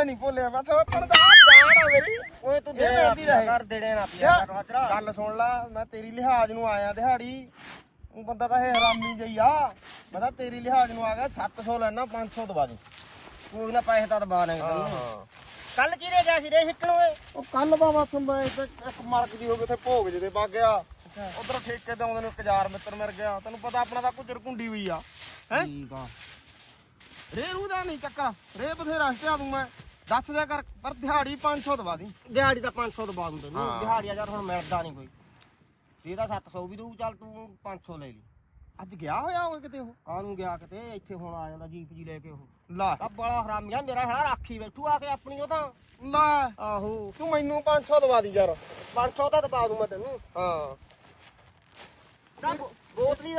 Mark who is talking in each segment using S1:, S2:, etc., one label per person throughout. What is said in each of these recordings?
S1: ਗੱਲ ਨਹੀਂ ਭੁੱਲਿਆ ਬਸ ਆਹ ਜਾਣ ਆ ਮੇਰੀ।
S2: ਓਏ ਤੂੰ
S1: ਇਹ
S2: ਦੇਣੇ ਨਾ
S1: ਮਿਲਦੀ ਰਹੇ।
S2: ਕਰ ਦੇਣੇ ਨਾ ਪਿਆ ਕਰ ਹਾਜਰਾ
S1: ਗੱਲ ਸੁਣ ਲੈ ਮੈਂ ਤੇਰੀ ਲਿਹਾਜ਼ ਨੂੰ ਆਇਆ ਦਿਹਾੜੀ। ਉਹ ਬੰਦਾ ਤਾਂ ਇਹ ਹਰਾਮੀ ਜਈ ਆ। ਮੈਂ ਤਾਂ ਤੇਰੀ ਲਿਹਾਜ਼ ਨੂੰ ਆ ਗਿਆ 700 ਲੈਣਾ 500 ਦਵਾ ਦੇ।
S2: ਕੋਈ ਨਾ ਪੈਸੇ ਤਾਂ ਦਬਾ ਲੈਂਗੇ ਤੈਨੂੰ। ਕੱਲ ਕਿਹਦੇ ਗਿਆ ਸੀ ਰੇ ਛਿੱਟਣ ਓਏ
S1: ਉਹ ਕੱਲ ਦਾ ਬਸ ਮੈਂ ਤੇ ਇੱਕ ਮਾਲਕ ਦੀ ਹੋ ਗਈ ਉੱਥੇ ਭੋਗ ਜਿਹਦੇ ਵਗ ਗਿਆ। ਉਧਰ ਠੇਕੇ ਤੇ ਆਉਂਦੇ ਨੂੰ ਇੱਕ ਯਾਰ ਮਿੱਤਰ ਮਿਲ ਗਿਆ। ਤੈਨੂੰ ਪਤਾ ਆਪਣਾ ਤਾਂ ਕੁਚਰ ਕੁੰਡੀ ਹੋਈ ਆ। ਹੈ?
S2: ਠੀਕ ਆ।
S1: ਰੇ ਰੂ ਦਾ ਨਹੀਂ ਚੱਕਰ ਰੇ ਬਥੇਰਾ ਹਟਿਆ ਦੂੰ ਮੈਂ। ਦੱਸ ਦਿਆ ਕਰ ਪਰ ਦਿਹਾੜੀ 500 ਦਵਾ ਦੀ
S2: ਦਿਹਾੜੀ ਤਾਂ 500 ਦਬਾ ਦੂੰ ਤੈਨੂੰ
S1: ਹਾਂ।
S2: ਦਿਹਾੜੀ ਯਾਰ ਹੁਣ ਮਿਲਦਾ ਨਹੀਂ ਕੋਈ। ਇਹਦਾ 700 ਵੀ ਦਊ ਚੱਲ ਤੂੰ 500 ਲੈ ਲਈ।
S1: ਅੱਜ ਗਿਆ ਹੋਇਆ ਹੋਵੇ ਕਿਤੇ ਉਹ?
S2: ਕਾਹਨੂੰ ਗਿਆ ਕਿਤੇ ਇੱਥੇ ਹੁਣ ਆ ਜਾਂਦਾ ਜੀਪ ਜੀ ਲੈ ਕੇ ਉਹ।
S1: ਲਾ।
S2: ਆ ਬੜਾ ਹਰਾਮੀਆ ਮੇਰਾ ਹਲਾ ਰਾਖੀ ਬੈਠੂ ਆ ਕੇ ਆਪਣੀ ਉਹ ਤਾਂ।
S1: ਲਾ।
S2: ਆਹੋ।
S1: ਤੂੰ ਮੈਨੂੰ 500 ਦਵਾ ਦੀ ਯਾਰ।
S2: 500 ਤਾਂ ਦਬਾ ਦੂੰ ਮੈਂ ਤੈਨੂੰ।
S1: ਹਾਂ।
S2: ਤਾਂ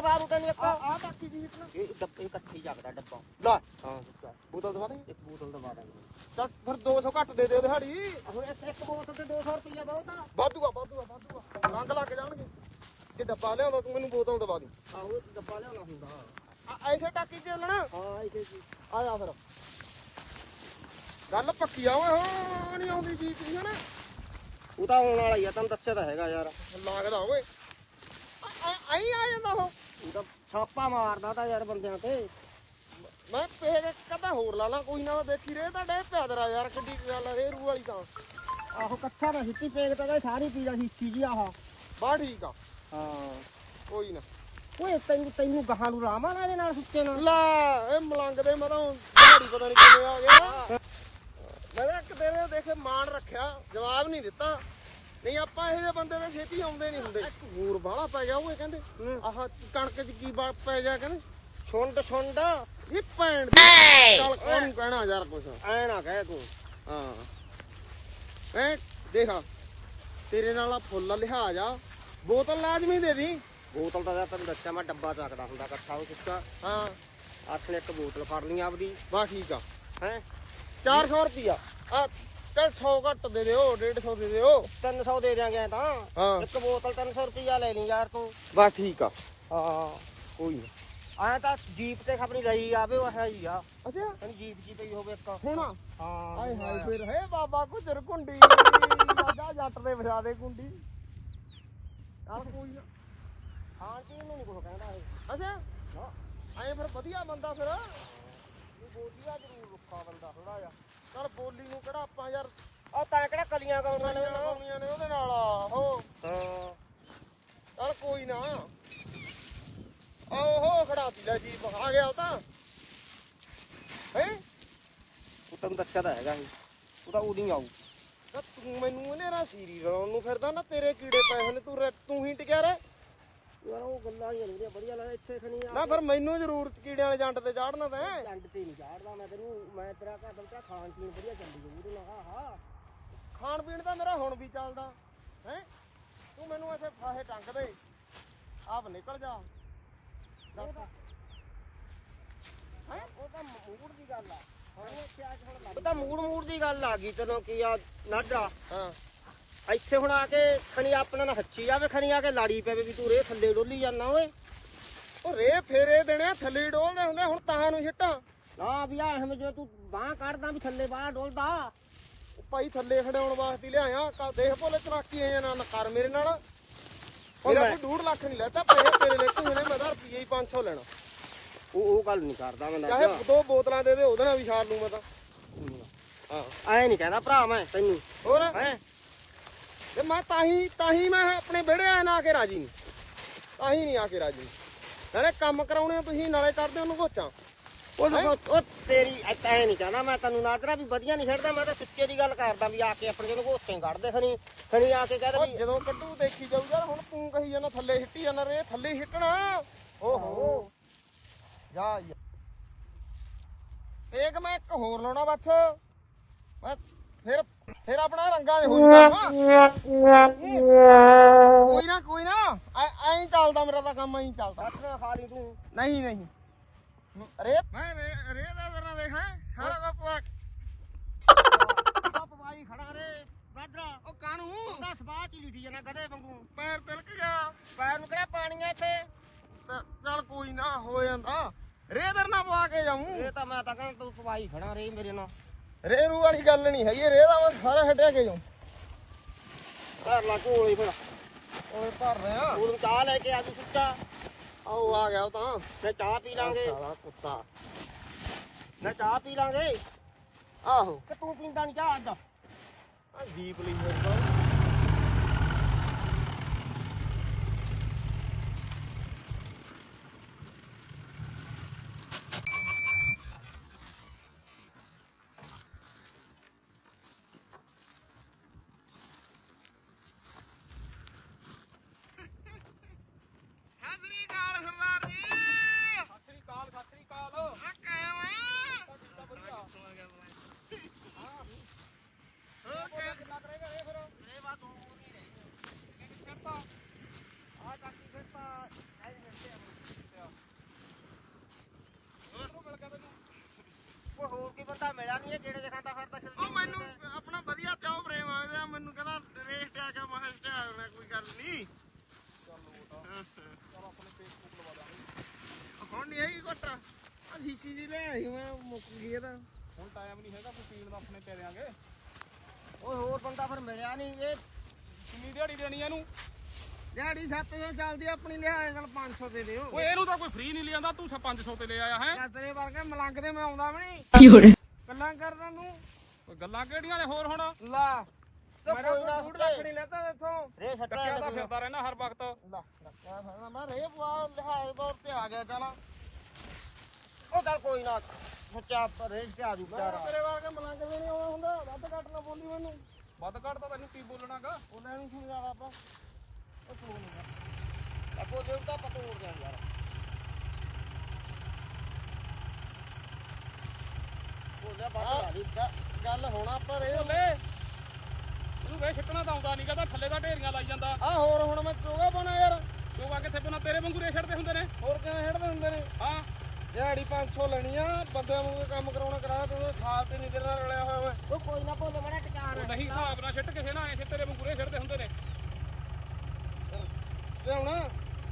S2: ਬੋ- ਬੋਤਲੀ ਦਬਾ ਦੂੰ ਤੈਨੂੰ ਇੱਕ
S1: ਆ ਆ ਬਾਕੀ ਜੀ
S2: ਇਹ ਡੱਬੇ ਇਕੱਠੇ ਹੀ ਜਗਦਾ ਡੱਬਾ।
S1: ਲਾ।
S2: ਹਾਂ। ਸੁੱਕਾ
S1: ਬੋਤਲ ਦਵਾ ਦੇ।
S2: ਇੱਕ ਬੋਤਲ ਦਬਾ ਦਾਂਗੇ।
S1: ਚੱਲ ਫਿਰ 200 ਘੱਟ ਦੇ ਦਿਓ ਦਿਹਾੜੀ
S2: ਹੁਣ ਇੱਕ ਇੱਕ ਬੋਤਲ ਤੇ 200 ਰੁਪਇਆ ਬਹੁਤ ਆ।
S1: ਵਾਧੂਆ ਵਾਧੂਆ ਵਾਧੂਆ। ਰੰਗ ਲੱਗ ਜਾਣਗੇ। ਜੇ ਡੱਬਾ ਲਿਆਉਂਦਾ ਤੂੰ ਮੈਨੂੰ ਬੋਤਲ ਦਵਾ ਦੀ।
S2: ਆਹੋ ਇੱਕ ਡੱਬਾ ਲਿਆਉਣਾ ਹੁੰਦਾ।
S1: ਆ ਐਸੇ ਟਾਕੀ ਚ ਲੈਣਾ
S2: ਹਾਂ ਇੱਥੇ ਜੀ।
S1: ਆ ਜਾ ਫਿਰ। ਗੱਲ ਪੱਕੀ ਆ ਓਏ ਹੋ ਨਹੀਂ ਆਉਂਦੀ ਜੀ ਕੀ ਹਨਾ।
S2: ਉਹ ਤਾਂ ਆਉਣ ਵਾਲਾ ਹੀ ਆ ਤੈਨੂੰ ਦੱਸਿਆ ਤਾਂ ਹੈਗਾ ਯਾਰ।
S1: ਲੱਗਦਾ ਓਏ। ਆਈ ਆ ਜਾਂਦਾ ਉਹ।
S2: ਉਹ ਤਾਂ ਛਾਪਾ ਮਾਰਦਾ ਤਾਂ ਯਾਰ ਬੰਦਿਆਂ ਤੇ।
S1: ਮੈਂ ਪੇਗ ਕਦਾ ਹੋਰ ਲਾ ਲਾਂ ਕੋਈ ਨਾ ਦੇਖੀ ਰੇ ਤਾਂ ਡੇ ਪਿਆਦਰਾ ਯਾਰ ਕਿੱਡੀ ਕੁ ਗੱਲ ਆ ਰੇ ਰੂ ਵਾਲੀ ਤਾਂ।
S2: ਆਹੋ ਕੱਛਾ ਦਾ ਸਿੱਟੀ ਪੇਗ ਤਾਂ ਸਾਰੀ ਪੀੜਾ ਇੱਕੀ ਜੀ ਆਹ।
S1: ਬਾ ਠੀਕ ਆ।
S2: ਹਾਂ।
S1: ਕੋਈ ਨਾ।
S2: ਓਏ ਤੈਨੂੰ ਤੈਨੂੰ ਗਾਹਾਂ ਨੂੰ ਰਾਮਾ ਨਾ ਇਹਦੇ ਨਾਲ ਸੁੱਕੇ ਨਾਲ।
S1: ਲੈ ਇਹ ਮਲੰਗ ਦੇ ਮੈਂ ਤਾਂ ਦਿਹਾੜੀ ਪਤਾ ਨਹੀਂ ਕਿਵੇਂ ਆ ਗਿਆ। ਮੈਂ ਤਾਂ ਇੱਕ ਤੇਰੇ ਦੇਖੇ ਮਾਣ ਰੱਖਿਆ ਜਵਾਬ ਨਹੀਂ ਦਿੱਤਾ। ਨਹੀਂ ਆਪਾਂ ਇਹੋ ਜਿਹੇ ਬੰਦੇ ਦੇ ਛੇਤੀ ਆਉਂਦੇ ਨਹੀਂ ਹੁੰਦੇ। ਹੋਰ ਬਾਹਲਾ ਪੈ ਗਿਆ ਉਹ ਕਹਿੰਦੇ ਆਹ ਕਣਕ 'ਚ ਕੀ ਬਾ- ਪੈ ਗਿਆ ਕਹਿੰਦੇ
S2: ਛੁੰਡ ਛੁੰਡ।
S1: ਇਹ ਭੈਣ ਦੀ ਚੱਲ ਕਾਹਨੂੰ ਕਹਿਣਾ ਯਾਰ ਕੁਛ।
S2: ਐ ਨਾ ਕਹਿ ਤੂੰ।
S1: ਹਾਂ। ਮੈਂ ਦੇਖਾ ਤੇਰੇ ਨਾਲ ਆ ਫੁੱਲ ਲਿਹਾਜ਼ ਆ। ਬੋਤਲ ਲਾਜ਼ਮੀ ਦੇ ਦੀ।
S2: ਬੋਤਲ ਦਾ ਤਾਂ ਤੈਨੂੰ ਦੱਸਿਆ ਮੈਂ ਡੱਬਾ ਚੱਕਦਾ ਹੁੰਦਾ ਇਕੱਠਾ ਉਹ ਸੁੱਕਾ।
S1: ਹਾਂ।
S2: ਹੱਥ ਨੇ ਇੱਕ ਬੋਤਲ ਫੜ ਲਈ ਆਪਦੀ।
S1: ਬਾ ਠੀਕ ਆ।
S2: ਹੈ?
S1: 400 ਰੁਪਿਆ ਆ ਚੱਲ 100 ਘੱਟ ਦੇ ਦਿਓ 150 ਦੇ ਦਿਓ।
S2: 300 ਦੇ ਦਿਆਂਗੇ ਐਂ ਤਾਂ।
S1: ਹਾਂ।
S2: ਇੱਕ ਬੋਤਲ 300 ਰੁਪਈਆ ਲੈ ਲਈ ਯਾਰ ਤੂੰ।
S1: ਬਾ ਠੀਕ ਆ।
S2: ਹਾਂ।
S1: ਕੋਈ ਨਾ।
S2: ਐਂ ਤਾਂ ਜੀਪ ਤੇ ਖਬਰੀ ਲਈ ਆਵੇ ਉਹ ਹੈ ਹੀ ਆ।
S1: ਅੱਛਾ।
S2: ਤੈਨੂੰ ਜੀਪ ਜੀ ਪਈ ਹੋਵੇ ਇੱਕ।
S1: ਹੋਣਾ?
S2: ਹਾਂ।
S1: ਹਾਏ ਹਾਏ ਫਿਰ ਹੈ ਬਾਬਾ ਗੁਜਰ ਕੁੰਡੀ। ਰਾਜਾ ਜੱਟ ਦੇ ਵਜਾ ਦੇ ਕੁੰਡੀ। ਚੱਲ ਕੋਈ ਨਾ।
S2: ਖਾਣ ਪੀਣ ਨੂੰ ਨਹੀਂ ਕੁਝ ਕਹਿੰਦਾ ਇਹ।
S1: ਅੱਛਾ। ਐਂ ਫਿਰ ਵਧੀਆ ਬੰਦਾ ਫਿਰ।
S2: ਇਹ ਬੋਲੀਆ ਜ਼ਰੂਰ ਰੁੱਖਾ ਬੰਦਾ ਥੋੜਾ ਜਿਹਾ।
S1: ਚੱਲ ਬੋਲੀ ਨੂੰ ਕਿਹੜਾ ਆਪਾਂ ਯਾਰ
S2: ਆ ਤਾਂ ਕਿਹੜਾ ਕਲੀਆਂ ਗਾਉਣਾ ਨੇ?
S1: ਗਾਉਣੀਆਂ
S2: ਨਾ
S1: ਗਾਉਣੀਆਂ ਨੇ ਉਹਦੇ ਨਾਲ। ਆਹੋ।
S2: ਹਾਂ।
S1: ਚੱਲ ਕੋਈ ਨਾ। ਓਹੋ ਖੜਾਤੀ ਲੈ ਜੀ ਆ ਗਿਆ ਉਹ ਤਾਂ। ਹੈ?
S2: ਉਹ ਤੈਨੂੰ ਦੱਸਿਆ ਤਾਂ ਹੈਗਾ ਇਹ ਉਹ ਤਾਂ ਉਦੋਂ ਆਊ।
S1: ਤਾਂ ਤੂੰ ਮੈਨੂੰ ਇਹਨੇ ਰਾ ਸੀਰੀ ਰਲਾਉਣ ਨੂੰ ਫਿਰਦਾ ਨਾ ਤੇਰੇ ਕੀੜੇ ਪਏ ਹੋਏ ਨੇ ਤੂੰ ਤੂੰ ਹੀ ਟਿਕਿਆ ਰਹਿ।
S2: ਯਾਰ ਉਹ ਗੱਲਾਂ ਹੀ ਹੁੰਦੀਆਂ ਵਧੀਆ ਲੱਗਦਾ ਇੱਥੇ ਖਣੀ ਆ
S1: ਨਾ ਫਿਰ ਮੈਨੂੰ ਜ਼ਰੂਰ ਕੀੜਿਆਂ ਵਾਲੇ ਜੰਟ ਤੇ ਚਾੜਨਾ ਤੈਂ
S2: ਡੰਡ ਤੇ ਨਹੀਂ ਚਾੜਦਾ ਮੈਂ ਤੈਨੂੰ ਮੈਂ ਤੇਰਾ ਘਰ ਦਾ ਖਾਣ ਪੀਣ ਵਧੀਆ ਚੱਲਦੀ ਜਾਊ ਉਹਦੇ ਨਾਲ ਹਾਂ ਹਾਂ।
S1: ਖਾਣ ਪੀਣ ਤਾਂ ਮੇਰਾ ਹੁਣ ਵੀ ਚੱਲਦਾ ਹੈ। ਤੂੰ ਮੈਨੂੰ ਐਸੇ ਫਾਹੇ ਟੰਗ ਦੇ। ਆਪ ਨਿਕਲ ਜਾ। ਦੱਸ।
S2: ਹੈਂ? ਉਹ ਤਾਂ ਮੂਡ ਦੀ ਗੱਲ ਆ। ਹੁਣ ਇੱਥੇ ਆ ਕੇ ਹੁਣ ਲੱਗ ਉਹ ਤਾਂ ਮੂਡ ਮੂਡ ਦੀ ਗੱਲ ਆ ਗਈ ਤੈਨੂੰ ਕੀ ਆ ਨਾਡਰਾ
S1: ਹਾਂ।
S2: ਇੱਥੇ ਹੁਣ ਆ ਕੇ ਖਣੀ ਆਪਣਾ ਨਾਲ ਹੱਚੀ ਜਾਵੇ ਖਣੀ ਆ ਕੇ ਲਾੜੀ ਪਵੇ ਵੀ ਤੂੰ ਰੇ ਥੱਲੇ ਡੋਲੀ ਜਾਂਦਾ ਓਏ।
S1: ਉਹ ਰੇ ਫੇਰੇ ਦੇਣੇ ਥੱਲੇ ਡੋਲਦੇ ਹੁੰਦੇ ਹੁਣ ਤਾਂ ਨੂੰ ਛਿੱਟਾਂ।
S2: ਨਾ ਵੀ ਆ ਹਮ ਜਿਵੇਂ ਤੂੰ ਬਾਹ ਕੱਢਦਾ ਵੀ ਥੱਲੇ ਬਾਹ ਡੋਲਦਾ।
S1: ਭਾਈ ਥੱਲੇ ਖੜਾਉਣ ਵਾਸਤੇ ਲਿਆਇਆ ਕਾ ਦੇਖ ਭੋਲੇ ਚਲਾਕੀ ਆਇਆ ਨਾ ਨਾ ਕਰ ਮੇਰੇ ਨਾਲ। ਮੇਰਾ ਕੋਈ 2 ਲੱਖ ਨਹੀਂ ਲੈਤਾ ਪੈਸੇ ਤੇਰੇ ਲੈ ਤੂੰ ਨੇ ਮੈਂ ਤਾਂ ਰੁਪਈਏ ਹੀ 500 ਲੈਣਾ।
S2: ਉਹ ਉਹ ਗੱਲ ਨਹੀਂ ਕਰਦਾ ਮੈਂ
S1: ਚਾਹੇ ਦੋ ਬੋਤਲਾਂ ਦੇ ਦੇ ਉਹਦੇ ਨਾਲ ਵੀ ਛਾੜ ਲੂੰ ਮੈਂ ਤਾਂ। ਹਾਂ।
S2: ਐ ਨਹੀਂ ਕਹਿੰਦਾ ਭਰਾ ਮੈਂ ਤੈਨੂੰ।
S1: ਹੋਰ?
S2: ਹੈ?
S1: ਤੇ ਮੈਂ ਤਾਂ ਹੀ ਤਾਂ ਹੀ ਮੈਂ ਆਪਣੇ ਵਿਹੜੇ ਆ ਨਾ ਆ ਕੇ ਰਾਜੀ ਨਹੀਂ। ਤਾਂ ਹੀ ਨਹੀਂ ਆ ਕੇ ਰਾਜੀ। ਨਾਲੇ ਕੰਮ ਕਰਾਉਣੇ ਆ ਤੁਸੀਂ ਨਾਲੇ ਕਰਦੇ ਉਹਨੂੰ ਘੋਚਾਂ
S2: ਉਹ ਤੇਰੀ ਐ ਨਹੀਂ ਕਹਿੰਦਾ ਮੈਂ ਤੈਨੂੰ ਨਾਦਰਾ ਵੀ ਵਧੀਆ ਨਹੀਂ ਖੇਡਦਾ ਮੈਂ ਤਾਂ ਸੁੱਚੇ ਦੀ ਗੱਲ ਕਰਦਾ ਵੀ ਆ ਕੇ ਆਪਣੇ ਜਿਹਨੂੰ ਘੋਸੇ ਕੱਢਦੇ ਖਣੀ ਖਣੀ ਆ ਕੇ ਕਹਦਾ ਵੀ
S1: ਜਦੋਂ ਕੱਢੂ ਦੇਖੀ ਜਾਊ ਯਾਰ ਹੁਣ ਤੂੰ ਕਹੀ ਜਾਂਦਾ ਥੱਲੇ ਹਿੱਟੀ ਜਾਂਦਾ ਰੇ ਥੱਲੇ ਹਿੱਟਣਾ। ਓਹੋ। ਜਾ ਇੱਕ ਮੈਂ ਇੱਕ ਹੋਰ ਲਾਉਣਾ ਬੱਸ। ਮੈਂ ਫਿਰ ਫਿਰ ਆਪਣਾ ਰੰਗਾ ਹੋ ਜਾਊਗਾ ਕੋਈ ਨਾ ਕੋਈ ਨਾ। ਐ ਐਂ ਚੱਲਦਾ ਮੇਰਾ ਤਾਂ ਕੰਮ ਐਂ ਚੱਲਦਾ।
S2: ਨਾਲ ਖਾ ਲਈ ਤੂੰ।
S1: ਨਹੀਂ ਨਹੀਂ। ਰੇ ਮੈਂ ਰੇ ਰੇ ਦਾ ਜ਼ਰਾ ਦੇਖ। ਹੈ ਸਾਰਾ ਕੁਝ
S2: ਆਪ ਬਾਈ ਖੜਾ ਰੇ ਨਾਦਰਾ
S1: ਉਹ ਕਾਨੂੰ?
S2: ਉਹਦਾ ਸਵਾਹ ਚ ਲਿਖੀ ਜਾਣਾ ਕਦੇ ਵਾਂਗੂ।
S1: ਪੈਰ ਤਿਲਕ ਗਿਆ।
S2: ਪੈਰ ਨੂੰ ਕਿਹੜਾ ਪਾਣੀ ਆ ਇੱਥੇ
S1: ਚੱਲ ਕੋਈ ਨਾ ਹੋ ਜਾਂਦਾ। ਰੇ ਦਰ ਨਾ ਪਵਾ ਕੇ ਜਾਊਂ।
S2: ਇਹ ਤਾਂ ਮੈਂ ਤਾਂ ਕਹਿੰਦਾ ਤੂੰ ਸਵਾਈ ਖੜਾ ਰੇ ਮੇਰੇ ਨਾਲ।
S1: ਰੇ ਰੂ ਵਾਲੀ ਗੱਲ ਨਹੀਂ ਹੈਗੀ ਰੇ ਦਾ ਮੈਂ ਸਾਰਾ ਹਟਿਆ ਕੇ ਜਾਉ
S2: ਘਰ ਲਾ ਕੋਲੇ ਫਿਰ
S1: ਓਏ ਭਰ ਰਿਹਾ।
S2: ਉਹਨੂੰ ਚਾਹ ਲੈ ਕੇ ਆ ਤੂੰ ਸੁੱਚਾ।
S1: ਆਓ ਆ ਗਿਆ ਉਹ ਤਾਂ।
S2: ਮੈਂ ਚਾਹ ਪੀ ਲਾਂਗੇ।
S1: ਸਾਲਾ ਕੁੱਤਾ।
S2: ਮੈਂ ਚਾਹ ਪੀ ਲਾਂਗੇ।
S1: ਆਹੋ।
S2: ਕਿ ਤੂੰ ਪੀਂਦਾ ਨਹੀਂ ਚਾਹ ਅੱਜ।
S1: ਆ ਜੀਪ ਲਈ ਫਿਰਦਾ। ਹਸਰੀ ਕਾਲ ਸਰਦਾਰ ਜੀ
S3: ਸਤਿ ਸ੍ਰੀ ਅਕਾਲ ਸਤਿ ਸ੍ਰੀ ਅਕਾਲ
S1: ਆ ਕਾਇਮ ਆ
S3: ਕਿੱਦਾਂ ਵਧੀਆ
S1: ਹੋ ਕੇ
S3: ਕਿੰਨਾ ਕਰੇਗਾ ਇਹ ਫਿਰ ਇਹ ਬਾਤ ਹੋ ਨਹੀਂ ਰਹੀ ਕਿ ਕਰਤਾ
S2: ਆ ਕਾਕੀ ਫਿਰ ਤਾਂ ਐ ਮਿਲਦੇ ਆ
S3: ਉਹ ਮਿਲ ਗਿਆ ਤੈਨੂੰ
S2: ਕੋਈ ਹੋਰ ਕੀ ਬੰਦਾ ਮਿਲਿਆ ਨਹੀਂ ਜਿਹੜੇ ਦਿਖਾਂਦਾ ਫਿਰਦਾ ਸਿਰ
S1: ਉਹ ਮੈਨੂੰ ਆਪਣਾ ਵਧੀਆ ਚਾਹ ਪ੍ਰੇਮ ਆ ਗਿਆ ਮੈਨੂੰ ਕਹਿੰਦਾ ਰੇਸ ਤੇ ਆ ਕੇ ਮਹਾਂ ਤੇ ਆ ਮੈਂ ਕੋਈ ਗੱਲ ਨਹੀਂ
S3: ਚਲ ਆਪਣੇ ਫੇਸਬੁੱਕ ਲਵਾ ਦਾਂਗੇ
S1: ਹੁਣ ਨਹੀਂ ਹੈਗੀ ਕੋਟਾ ਸੀਸੀ ਜੀ ਲੈ ਆਈ ਮੈਂ ਮੁੱਕ ਗਈ ਇਹਦਾ
S3: ਹੁਣ ਟਾਈਮ ਨਹੀਂ ਹੈਗਾ ਕੋਈ ਪੀਣ ਦਾ ਆਪਣੇ ਤੇ ਦਿਆਂਗੇ
S2: ਓਏ ਹੋਰ ਬੰਦਾ ਫਿਰ ਮਿਲਿਆ ਨਹੀਂ ਇਹ
S3: ਕਿੰਨੀ ਦਿਹਾੜੀ ਦੇਣੀ ਇਹਨੂੰ?
S1: ਦਿਹਾੜੀ 700 ਚੱਲਦੀ ਆ, ਆਪਣੀ ਲਿਆ ਨਾਲ 500 ਦੇ ਦਿਓ।
S3: ਓਏ ਇਹਨੂੰ ਤਾਂ ਕੋਈ ਫ੍ਰੀ ਨਹੀਂ ਲਿਆਂਦਾ ਤੂੰ 500 ਤੇ ਲੈ ਆਇਆ ਹੈ।
S1: ਯਾ ਤੇਰੇ ਵਰਗੇ ਮਲੰਗ ਦੇ ਮੈਂ ਆਉਂਦਾ ਵੀ ਨਹੀਂ। ਗੱਲਾਂ ਕਰਦਾ ਤੂੰ।
S3: ਓਏ ਗੱਲਾਂ ਕਿਹੜੀਆਂ ਨੇ ਹੋਰ ਹੁਣ?
S1: ਲਾ।
S2: ਤੇ
S1: ਮੇਰਾ
S2: ਕੋਈ ਨਾ
S1: ਕੋਈ ਲੱਖ ਨਹੀਂ ਲੈਤਾ ਇੱਥੋਂ।
S2: ਰੇ ਛੱਟਾ
S3: ਟੱਕਿਆ ਤਾਂ ਫਿਰਦਾ ਰਹਿਣਾ ਹਰ ਵਕਤ।
S1: ਲਾ ਲੱਗਾ ਫੜਨਾ ਮੈਂ ਰੇ ਪਵਾ ਲਿਹਾਜ਼ ਤੌਰ ਤੇ ਆ ਗਿਆ ਚਲ।
S2: ਉਹ ਗੱਲ ਕੋਈ ਨਾ ਸੱਚਾ ਰੇ ਤੇ ਆ ਜੂ
S1: ਮੈਂ
S2: ਵਿਚਾਰਾ।
S1: ਤੇਰੇ ਵਰਗੇ ਮਲੰਗ ਦੇ ਨਹੀਂ ਆਉਂਦਾ ਹੁੰਦਾ ਵੱਧ ਘੱਟ ਨਾ ਬੋਲੀ ਮੈਨੂੰ।
S3: ਵੱਧ ਘੱਟ ਤਾਂ ਤੈਨੂੰ ਕੀ ਬੋਲਣਾਗਾ
S1: ਉਹਨਾਂ ਨੂੰ ਸਮਝਾਣਾ ਆਪਾਂ। ਉਹ ਤੂੰ ਨਹੀਂ
S2: ਆਪੋ ਦੇਵ ਤਾਂ ਪਤੋ ਹੋ ਗਿਆ ਯਾਰ। ਬੋਲਿਆ ਬਾਤ ਲਾ ਲਈ।
S1: ਗੱਲ ਹੋਣਾ ਪਰ ਇਹ
S3: ਓਲੇ ਇਹਨੂੰ ਵੇ ਛੱਟਣਾ ਤਾਂ ਆਉਂਦਾ ਨਹੀਂ ਕਹਦਾ ਥੱਲੇ ਦਾ ਢੇਰੀਆਂ ਲਾਈ ਜਾਂਦਾ।
S1: ਆ ਹੋਰ ਹੁਣ ਮੈਂ ਚੋਗਾ ਬਣਾ ਯਾਰ।
S3: ਚੋਗਾ ਕਿੱਥੇ ਬਣਾ? ਤੇਰੇ ਵਾਂਗੂ ਰੇ ਛੱਡਦੇ ਹੁੰਦੇ ਨੇ।
S1: ਹੋਰ ਕਿਵੇਂ ਹੜਦੇ ਹੁੰਦੇ ਨੇ?
S3: ਹਾਂ।
S1: ਦਿਹਾੜੀ 500 ਲੈਣੀ ਆ ਬੰਦਿਆਂ ਨੂੰ ਕੰਮ ਕਰਾਉਣਾ ਕਰਾ ਤੇ ਉਹਦੇ ਸਾਲ ਤੇ ਨਹੀਂ ਤੇਰੇ ਨਾਲ ਰਲਿਆ ਹੋਇਆ ਮੈਂ
S2: ਉਹ ਕੋਈ ਨਾ ਭੋਲੇ ਮੜਾ ਟਿਕਾਣ
S3: ਉਹ ਨਹੀਂ ਹਿਸਾਬ ਨਾਲ ਛੱਟ ਕਿਸੇ ਨਾਲ ਐਸੇ ਤੇਰੇ ਵਾਂਗੂ ਰੇ ਛੱਡਦੇ ਹੁੰਦੇ ਨੇ।
S1: ਲਿਆਉਣਾ?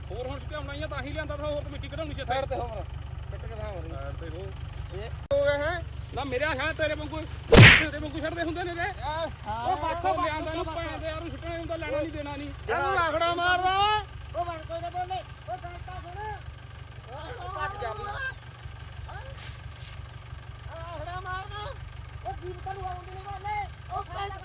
S3: ਹੋਰ ਹੁਣ ਛਟਾਉਣਾ ਹੀ ਆ ਤਾਂ ਹੀ ਲਿਆਂਦਾ ਤਾਂ ਹੋਰ ਕਮੇਟੀ ਕਢਾਉਣੀ ਸੀ
S1: ਸਾਈਡ ਤੇ ਹੋ ਮਰ ਕੱਟ ਕੇ ਥਾਂ ਮਰੀ
S3: ਸਾਈਡ ਤੇ ਹੋ।
S1: ਇਹ ਹੋ ਗਏ ਹੈ?
S3: ਨਾ ਮੇਰੇ ਆਖਿਆ ਤੇਰੇ ਵਾਂਗੂ ਤੇਰੇ ਵਾਂਗੂ ਛੱਡਦੇ ਹੁੰਦੇ ਨੇ ਰੇ ਉਹ
S1: ਉਹ
S3: ਬਾਥੋਂ ਲਿਆਂਦਾ ਨੂੰ ਭੈਣ ਦੇ ਯਾਰ ਛੱਟਣਾ ਹੁੰਦਾ ਲੈਣਾ ਨਹੀਂ ਦੇਣਾ ਨਹੀਂ।
S1: ਇਹਨੂੰ ਆਖੜਾ ਮਾਰਦਾ ਵਾ।
S2: ਉਹ ਬਣ ਕੋਈ ਨਾ ਬੋਲੇ ਉਹ ਗਲਤਾ ਸੁਣ।
S1: ਕੱਟ ਜਾ ਆਖੜਾ ਮਾਰਦਾ
S2: ਉਹ ਜੀਵ ਤੈਨੂੰ ਆਉਂਦੀ ਨਹੀਂ ਬੋਲੇ
S1: ਉੱਤੇ ਉੱਤੇ